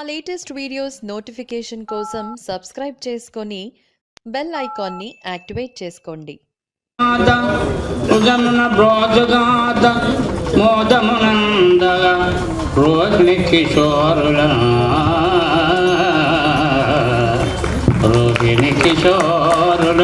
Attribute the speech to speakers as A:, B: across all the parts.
A: మా latest videos notification కోసం subscribe చేసుకొని బెల్ ఐకాన్ని యాక్టివేట్ చేసుకోండి.
B: ఉదమున బ్రోజుగాథ మోదమునందగ రోహిణి కిశోరుల రోహిణి కిశోరుల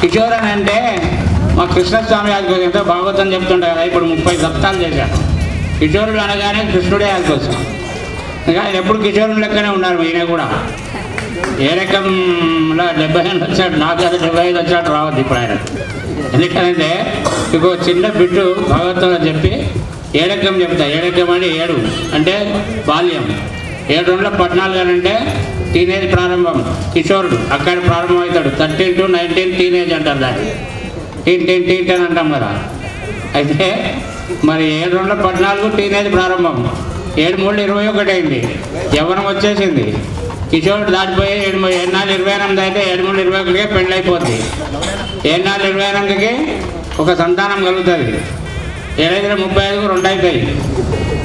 B: కిషోర్ అని అంటే మా కృష్ణస్వామి గారికి భాగవతం చెప్తుంటారు కదా ఇప్పుడు ముప్పై సప్తాలు చేశారు. కిషోరుడు అనగానే కృష్ణుడే యాదకొచ్చు ఆయన ఎప్పుడు కిషోరుడు లెక్కనే ఉన్నారు ఈయన కూడా. ఏ రకంలో డెబ్బై ఐదు వచ్చాడు నాకు అది డెబ్బై ఐదు వచ్చాడు రావద్దు ఇప్పుడు ఆయన ఎందుకంటే ఇంకో చిన్న బిడ్డు భగవద్గీతలో చెప్పి ఏ రకం చెప్తా ఏ రకం అంటే ఏడు. అంటే బాల్యం. ఏడు రెండులో పద్నాలుగు అని అంటే టీనేజ్ ప్రారంభం. కిషోరుడు అక్కడ ప్రారంభమవుతాడు. థర్టీన్ టు నైన్టీన్ టీనేజ్ అంటారు దాన్ని. టీన్ టీన్ టీన్ టెన్ అంటాం కదా. అయితే మరి ఏడు రెండులో పద్నాలుగు టీనేజ్ ప్రారంభం. ఏడు మూడు ఇరవై ఒకటి అయింది. యవ్వనం వచ్చేసింది. కిషోర్ దాటిపోయి ఏడు ఏడు నాలుగు ఇరవై ఎనిమిది అయితే ఏడు మూడు ఇరవై ఒకటికే పెళ్ళి అయిపోద్ది ఏడు నాలుగు ఇరవై ఎనిమిదికి ఒక సంతానం కలుగుతుంది. ఏడైదు ముప్పై ఐదుకు రెండు అవుతాయి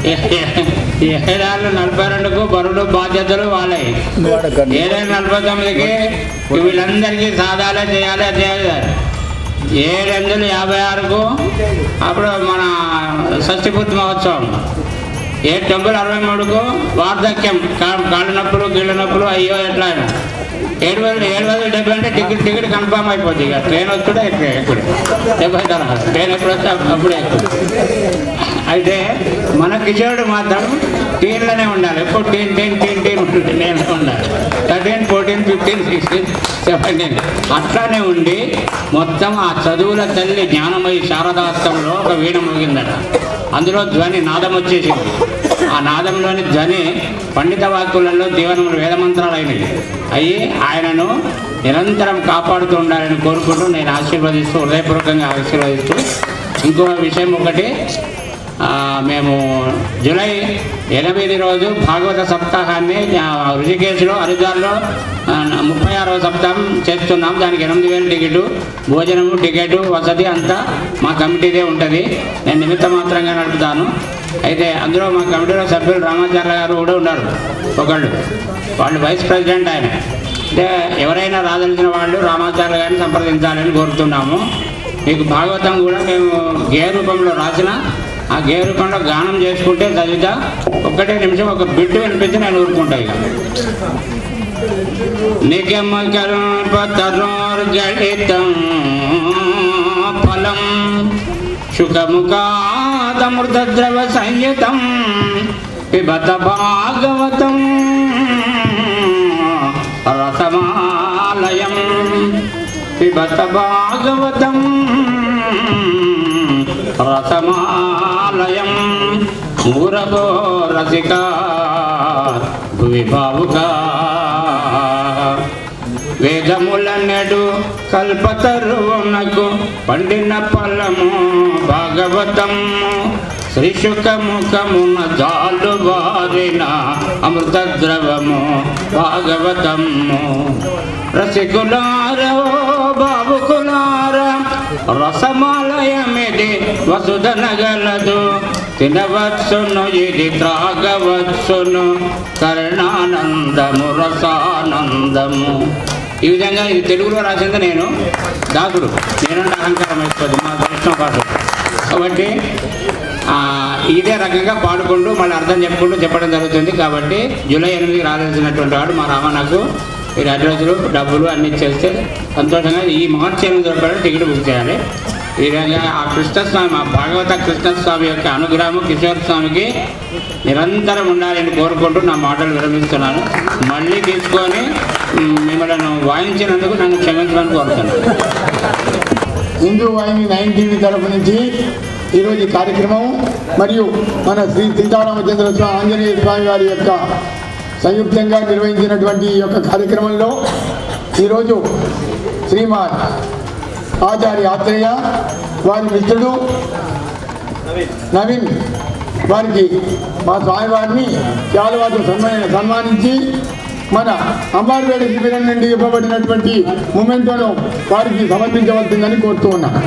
B: ఏ- ఏడాళ్ళు నలభై రెండుకు బరువులు బాధ్యతలు వాళ్ళవి ఏడైదు నలభై తొమ్మిదికి వీళ్ళందరికీ సాధాలే చేయాలి అది చేయాలి. ఏడు వందల యాభై ఆరుకు అప్పుడు మన షష్ఠిపూర్తి మహోత్సవం. ఏడు తొమ్మిది అరవై మూడుకు వార్ధక్యం. కా- కాళ్ళు నొప్పులు నొప్పులు అయ్యో ఎట్లా? ఏడు వేలు ఏడు వందల డెబ్బై అంటే టికెట్ టికెట్ కన్ఫామ్ అయిపోతుంది ఇక. ట్రైన్ వచ్చుడే ఎక్కువ డెబ్బై తర్వాత ట్రైన్ ఎప్పుడు వస్తే అప్పుడే అయితే మన కిషోరుడు మాత్రం టీన్లోనే ఉండాలి. ఎప్పుడు? టీన్ టీన్ టీన్ టీన్ ఉంటుంది నేను ఉండాలి థర్టీన్ ఫోర్టీన్ ఫిఫ్టీన్ చెప్పండి. అట్లానే ఉండి మొత్తం ఆ చదువుల తల్లి జ్ఞానమై శారదాస్తంలో ఒక వీణ మోగిందట. అందులో ధ్వని నాదం వచ్చేసింది. ఆ నాదంలోని ధ్వని పండిత వాక్యులలో దీవనములు వేదమంత్రాలు అయినవి అయ్యి ఆయనను నిరంతరం కాపాడుతూ ఉండాలని కోరుకుంటూ నేను ఆశీర్వదిస్తూ హృదయపూర్వకంగా ఆశీర్వదిస్తూ ఇంకో విషయం ఒకటి మేము జూలై ఎనిమిది రోజు భాగవత సప్తాహాన్ని ఋషికేశ్లో హరిద్వార్లో ముప్పై ఆరవ సప్తాహం చేస్తున్నాం. దానికి ఎనిమిది వేలు టికెట్ భోజనము టికెట్ వసతి అంతా మా కమిటీదే ఉంటుంది. నేను నిమిత్త మాత్రంగా నడుపుతాను. అయితే అందులో మా కమిటీలో సభ్యులు రామాచార్య గారు కూడా ఉన్నారు. ఒకళ్ళు. వాళ్ళు వైస్ ప్రెసిడెంట్ ఆయన. అంటే ఎవరైనా రాదలిసిన వాళ్ళు రామాచార్య గారిని సంప్రదించాలని కోరుతున్నాము. మీకు భాగవతం కూడా మేము గేయ రూపంలో రాసిన ఆ గేరుకొండ గానం చేసుకుంటే చదివితే ఒక్కటే నిమిషం ఒక బిడ్డు వినిపించి నేను ఊరుకుంటా ఇక. నిగమ గణితం ఫలం సుఖముఖాదమృతద్రవ సంయుతం పిబత భాగవతం రసమాలయం పిబత భాగవతం ఆలయం మూరగో రసిక భువి భావుకా వేదముల నెడు కల్పతరువునకు పండిన ఫలము భాగవతము. శ్రీశుకముఖమున జాలు వారిన అమృత ద్రవము భాగవతము. రసికులారో బాబుకులార రసమాలయమిది వసుధనగలదు. తినవత్సును ఇది త్రాగవత్సును కరుణానందము రసానందము. ఈ విధంగా ఇది తెలుగులో రాసింది నేను. దాసుడు. నేను అహంకారం అయిపోతుంది మా దృష్టం కాబట్టి ఇదే రకంగా పాడుకుంటూ మళ్ళీ అర్థం చెప్పుకుంటూ చెప్పడం జరుగుతుంది. కాబట్టి జూలై ఎనిమిదికి రావాల్సినటువంటి వాడు మా రామన్నకు మీరు అడ్రస్లు డబ్బులు అన్ని చేస్తే సంతోషంగా ఈ మార్చి ఎనిమిది రూపాయలు టికెట్ బుక్ చేయాలి. ఈ విధంగా ఆ కృష్ణస్వామి ఆ భాగవత కృష్ణస్వామి యొక్క అనుగ్రహము కిషోర్ స్వామికి నిరంతరం ఉండాలని కోరుకుంటూ నా మాటలు విరమిస్తున్నాను. మళ్ళీ తీసుకొని మిమ్మల్ని వాయించినందుకు నన్ను క్షమించమని కోరుతున్నాను.
C: హిందూ వాహిని నైన్టీవీ తరపు నుంచి ఈరోజు ఈ కార్యక్రమం మరియు మన శ్రీ సీతారామచంద్ర స్వామి ఆంజనేయ స్వామి వారి యొక్క సంయుక్తంగా నిర్వహించినటువంటి ఈ యొక్క కార్యక్రమంలో ఈరోజు శ్రీమాన్ ఆచార్య ఆత్రేయ వారి మిత్రుడు నవీన్ వారికి మా స్వామివారిని చాలువారు సన్మాన సన్మానించి మన అంబార్పేట శిబిరం నుండి ఇవ్వబడినటువంటి మూమెంట్ను వారికి సమర్పించవలసిందని కోరుతూ ఉన్నాను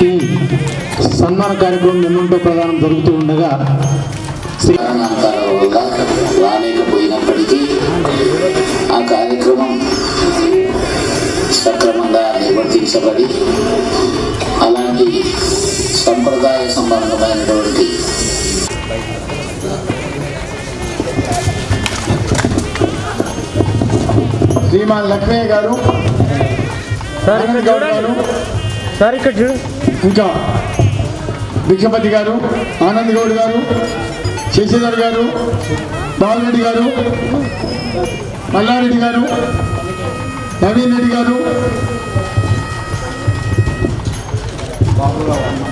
C: ఈ సన్మాన కార్యక్రమం నిన్నుంటో ప్రదానం జరుగుతూ ఉండగా
D: రాలేకపోయినప్పటికీ ఆ కార్యక్రమం సక్రమంగా నిర్వర్తించబడి అలాంటి సంప్రదాయ సంబంధమైనటువంటి
C: శ్రీమాన్ లక్ష్మయ్య గారు గారు
E: సార్ ఇక్కడ చూడు.
C: ఇంకా భిక్షపతి గారు ఆనంద్ గౌడ్ గారు శశిధర్ గారు బాలరెడ్డి గారు మల్లారెడ్డి గారు నవీన్ రెడ్డి గారు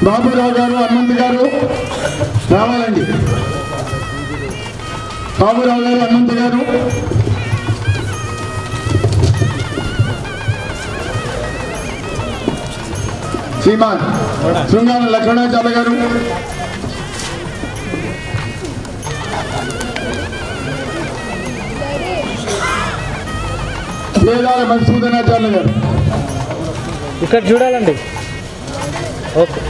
C: బాబురావు గారు హనుమంత్ గారు రావాలండి. బాబురావు గారు హనుమంత్ గారు శ్రీమాన్ శృంగార లక్ష్మణాచార్య గారు. వేదాల మధుసూదనాచార్య గారు.
E: ఇక్కడ చూడాలండి. ఓకే.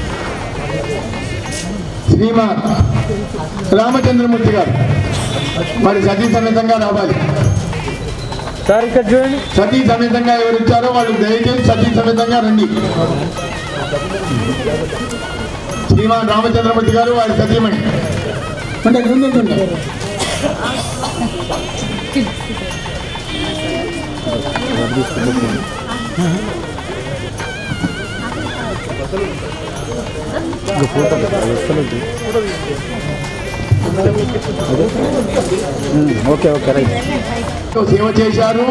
C: శ్రీమాన్ రామచంద్రమూర్తి గారు. మరి సతీ సమేతంగా రావాలి.
E: సార్ ఇక్కడ చూడండి.
C: సతీ సమేతంగా ఎవరు ఇచ్చారో వాళ్ళు దయచేసి సతీ సమేతంగా రండి. శ్రీమాన్ రామచంద్రమూర్తి గారు వారి సతీమణి అంటే ముందుంటుండే
E: ఓకే ఓకే రైట్.
C: సేవ చేశారు.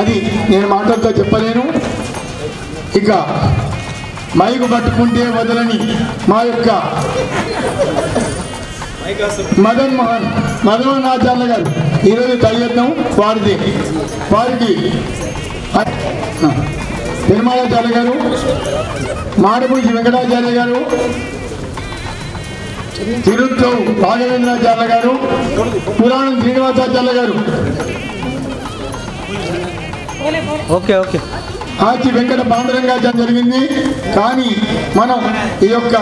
C: అది నేను మాటలతో చెప్పలేను. ఇక మైకు పట్టుకుంటే వదలని మా యొక్క మదన్ మోహన్ మదన్ ఆచార్య గారు. ఈరోజు తల్లియత్నం వారిది. వారికి తిరుమలాచార్య గారు మాడపూడి వెంకటాచార్య గారు తిరుత్తు రాఘవేంద్రాచార్య గారు పురాణం శ్రీనివాసాచార్య గారు.
E: Okay okay.
C: ఆచి వెంకట పాండురంగాచార్య జరిగింది. కానీ మనం ఈ యొక్క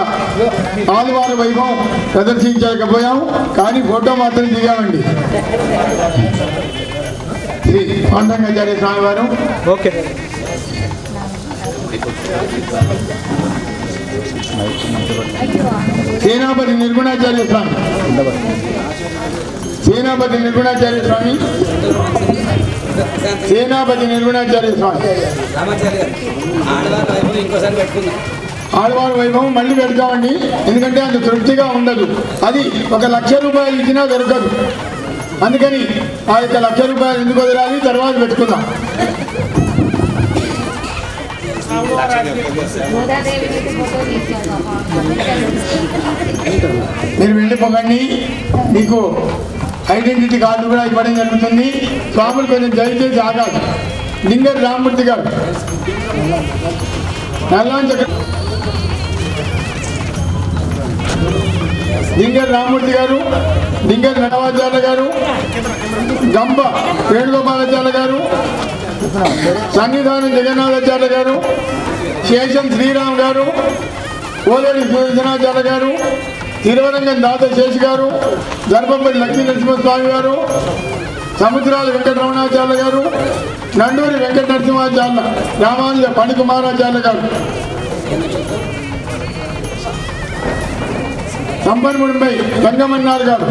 C: ఆదివార వైభవం ప్రదర్శించలేకపోయాం. కానీ ఫోటో మాత్రం దిగామండి. శ్రీ పాండురంగాచార్య స్వామి వారు.
E: ఓకే.
C: సేనాపతి నిర్గుణాచార్య స్వామి. సేనాపతి నిర్గుణాచార్య స్వామి. సేనాపతి నిర్గుణాచార్య స్వామి. ఆడవారి వైభవం మళ్ళీ పెడతామండి. ఎందుకంటే అంత తృప్తిగా ఉండదు. అది ఒక లక్ష రూపాయలు ఇచ్చినా దొరకదు. అందుకని ఆ యొక్క లక్ష రూపాయలు ఎందుకు వదలాలి? తర్వాత పెట్టుకుందాం. మీరు వెళ్ళిపోకండి. మీకు ఐడెంటిటీ కార్డు కూడా ఇవ్వడం జరుగుతుంది. స్వాములు కొంచెం దయచేసి ఆగాలి. లింగర్ రామూర్తి గారు. నల్లాంచ లింగర్ రామూర్తి గారు లింగర్ నటవాచార్య గారు గంబ వేణుగోపాలాచార్య గారు సన్నిధానం జగన్నాథాచార్య గారు శేషం శ్రీరామ్ గారు ఓలేడి సుదర్శనాచార్య గారు తిరువరంగం దాత శేష్ గారు గర్భంపల్లి లక్ష్మీ నరసింహస్వామి గారు సముద్రాల వెంకటరమణాచార్య గారు నండూరి వెంకట నరసింహాచార్య రామానుజ పణికుమారాచార్య గారు. సంపన్ముడిపై గంగమన్నారు గారు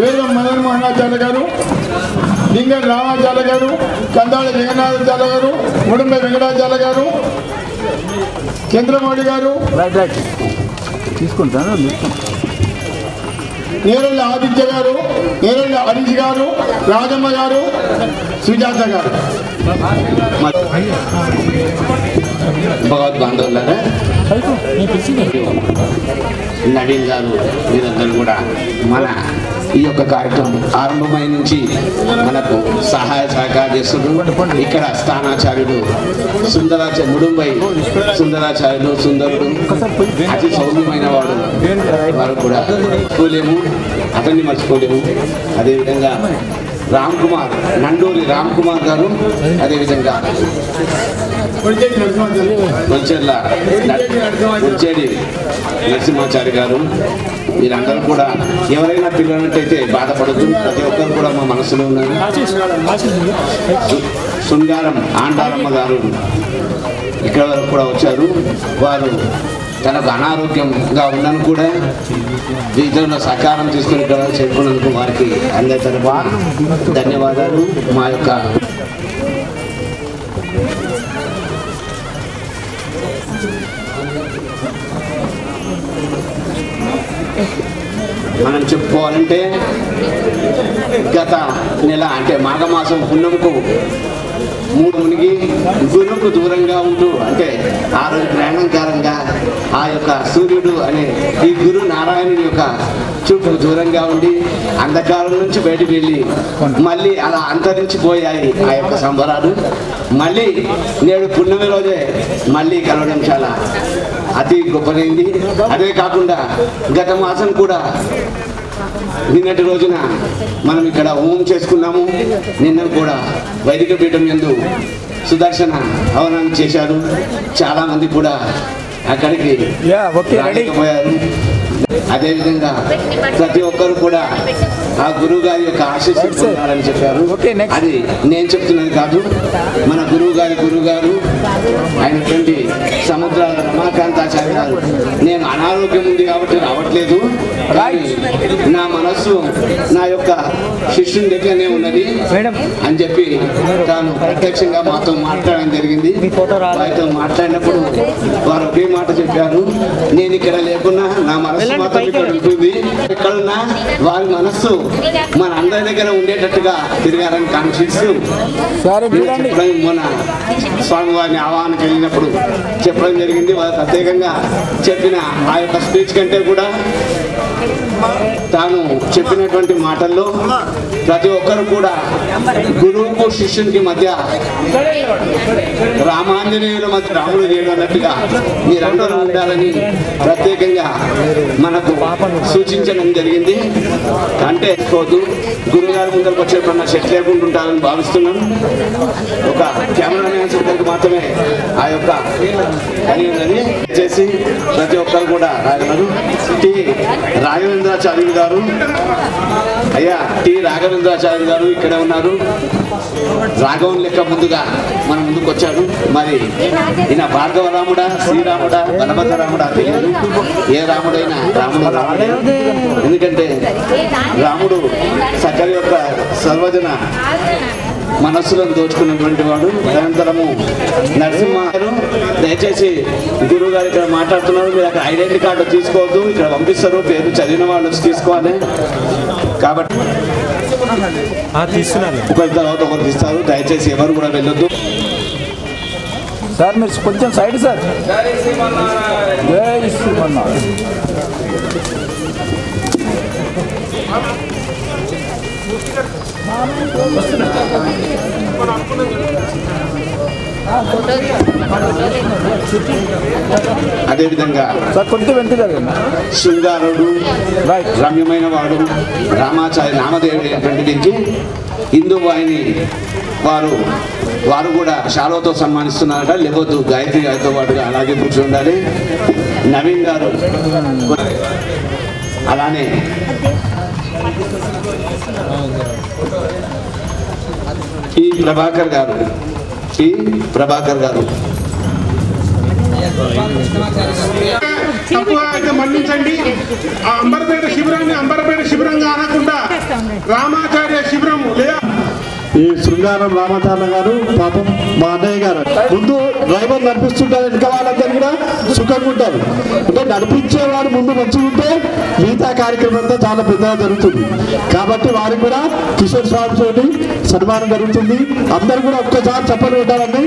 C: వేదం మదన్ మోహనాచార్య గారు లింగం రామాచార్య గారు కందాళ జగన్నాథాచార్య గారు ముడుంబై వెంకటాచార్య గారు చంద్రమౌళి గారు.
E: రైట్ తీసుకుంటాను.
C: నేరళ్ళ ఆదిత్య గారు నేరళ్ళ హరీష్ గారు రాజమ్మ గారు సుజాత గారు
B: భగవద్బంధువులారా నవీన్ గారు మీరందరూ కూడా మన ఈ యొక్క కార్యక్రమం ఆరంభమై నుంచి మనకు సహాయ సహకారం చేస్తున్నారు. ఇక్కడ స్థానాచార్యుడు సుందరాచార్య ముడుంబై సుందరాచార్యుడు సుందరుడు అతి సౌమ్యమైన వాడు. వారు కూడా మర్చిపోలేము అతన్ని మర్చిపోలేము. అదేవిధంగా
F: రామ్ కుమార్ నండూరి రామ్ కుమార్ గారు అదేవిధంగా వచ్చేళ్ళ వచ్చేడి నరసింహాచారి. గారు. మీరందరూ కూడా ఎవరైనా పిల్లలట్టయితే బాధపడద్దు. ప్రతి ఒక్కరు కూడా మా మనసులో ఉన్నారు. శృంగారం ఆండారమ్మ గారు ఇక్కడ వరకు కూడా వచ్చారు. వారు తనకు అనారోగ్యంగా ఉన్నను కూడా ఇతరుల సహకారం తీసుకుని ఇక్కడ చేరుకున్నందుకు వారికి అందరి తరఫా ధన్యవాదాలు. మా యొక్క మనం చెప్పుకోవాలంటే గత నెల అంటే మాఘమాసం పున్నముకు మూడు మునిగి గురువుకు దూరంగా ఉంటూ అంటే ఆ రోజు ప్రయాణంకారంగా ఆ యొక్క సూర్యుడు అనే ఈ గురు నారాయణుడి యొక్క చూపుకు దూరంగా ఉండి అంధకారం నుంచి బయటకు వెళ్ళి మళ్ళీ అలా అంతరించిపోయాయి ఆ యొక్క సంబరాలు. మళ్ళీ నేడు పున్నమి రోజే మళ్ళీ కలవడం చాలా అతి గొప్పదైంది. అదే కాకుండా గత మాసం కూడా నిన్నటి రోజున మనం ఇక్కడ హోమం చేసుకున్నాము. నిన్న కూడా వైదిక పీఠం ఎందు సుదర్శన హవనం చేశారు. చాలామంది కూడా అక్కడికి. రాలేకపోయారు అదేవిధంగా ప్రతి ఒక్కరు కూడా ఆ గురువు గారి యొక్క ఆశీస్సులు. పొందాలని చెప్పారు. అది నేను చెప్తున్నది కాదు మన గురువు గారి గురువు గారు అయినటువంటి సముద్రాల రమాకాంతాచార్య గారు నేను అనారోగ్యం ఉంది కాబట్టి రావట్లేదు. కానీ నా మనస్సు నా యొక్క శిష్యుని దగ్గరనే ఉన్నది. అని చెప్పి తాను ప్రత్యక్షంగా మాతో మాట్లాడడం జరిగింది. వారితో మాట్లాడినప్పుడు వారు ఒకే మాట చెప్పారు. నేను ఇక్కడ లేకున్నా నా మనస్సు మాత్రం ఇక్కడ ఉంటుంది. ఎక్కడున్నా వారి మనస్సు మన అందరి దగ్గర ఉండేటట్టుగా తిరగాలని కాంక్షిస్తూ
E: సరే
F: నేను
E: గారిని
F: చెప్పడం వెళ్ళినప్పుడు చెప్పడం జరిగింది. వారు ప్రత్యేకంగా చెప్పిన ఆ యొక్క స్పీచ్ కంటే కూడా తాను చెప్పినటువంటి మాటల్లో ప్రతి ఒక్కరు కూడా గురువుకు శిష్యునికి మధ్య రామాంజనేయుల మధ్య రాముడు లేడు అన్నట్టుగా మీరందరూ ఉండాలని ప్రత్యేకంగా మనకు సూచించడం జరిగింది. అంటే పోతూ గురుగారి ముందరకు వచ్చేటప్పుడు సెట్ లేకుండా ఉంటారని భావిస్తున్నాను ఒక కెమెరామ్యాన్స్ ఇద్దరికి మాత్రమే ఆ యొక్క పని ఉందని చేసి ప్రతి ఒక్కరు కూడా రాగలరు టి రాఘవేంద్రాచార్యులు గారు. అయ్యా టి. రాఘవేంద్రాచార్యులు గారు ఇక్కడే ఉన్నారు. రాఘవం లెక్క ముందుగా మన ముందుకు వచ్చారు. మరి ఈయన భార్గవ రాముడా శ్రీరాముడా బలభద్ర రాముడా తెలియదు. ఏ రాముడైనా రాముడు రాముడే ఎందుకంటే రాముడు సకల యొక్క సర్వజన మనస్సులను దోచుకున్నటువంటి వాడు. అనంతరము నరసింహ దయచేసి గురువు గారు ఇక్కడ మాట్లాడుతున్నారు. మీరు అక్కడ ఐడెంటిటీ కార్డు తీసుకోవద్దు. ఇక్కడ పంపిస్తారు. పేరు చదివిన వాళ్ళు వచ్చి తీసుకోవాలి. కాబట్టి ఒకరి తర్వాత ఒకరు ఇస్తారు దయచేసి ఎవరు కూడా వెళ్ళొద్దు.
E: సార్ మీరు కొంచెం సైడ్ సార్. జై శ్రీమన్నారాయణ.
F: అదేవిధంగా శృంగారుడు రమ్యమైన వాడు రామాచార్య నామదేవుడు దీనికి హిందూ వాహిని వారు వారు కూడా షాలోతో సన్మానిస్తున్నారట లేకపోతే గాయత్రి గారితో పాటుగా అలాగే కూర్చొని ఉండాలి నవీన్ గారు అలానే ఈ ప్రభాకర్ గారు ఈ ప్రభాకర్ గారు.
G: అయితే మన్నించండి. ఆ అంబర్పేట శిబిరాన్ని అంబర్పేట శిబిరంగా అనకుండా రామాచార్య లేదా
C: ఈ శృంగారం రామాచార్య గారు పాపం మా అన్నయ్య గారు. ముందు డ్రైవర్ నడిపిస్తుంటారు వెనక వాళ్ళందరూ కూడా సుఖంగా ఉంటారు. అంటే నడిపించేవాడు ముందు మంచిగా ఉంటే మిగతా కార్యక్రమం అంతా చాలా పెద్దగా జరుగుతుంది. కాబట్టి వారికి కూడా కిషోర్ స్వామి తోటి సన్మానం జరుగుతుంది. అందరూ కూడా ఒక్కసారి చెప్పని ఉంటారండి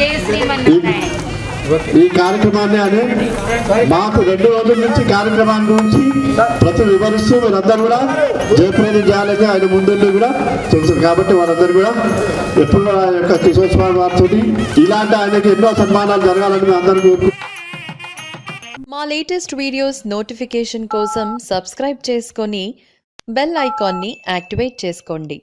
H: జై
I: శ్రీమన్నారాయణ.
C: ఈ కార్యక్రమాన్ని అనే మాకు రెండు రోజుల నుంచి కార్యక్రమాన్ని గురించి ప్రతి వివరిస్తూ మీరందరూ కూడా జయప్రదం చేయాలని ఆయన ముందుండి కూడా తెలుసు కాబట్టి వారందరూ కూడా ఎప్పుడు ఆ యొక్క కిషోర్ స్వామి వారితో ఇలాంటి ఆయనకి ఎన్నో సన్మానాలు జరగాలని మేము అందరూ కోరుకుంటున్నాం.
A: మా లేటెస్ట్ వీడియోస్ నోటిఫికేషన్ కోసం సబ్స్క్రైబ్ చేసుకొని బెల్ ఐకాన్ని యాక్టివేట్ చేసుకోండి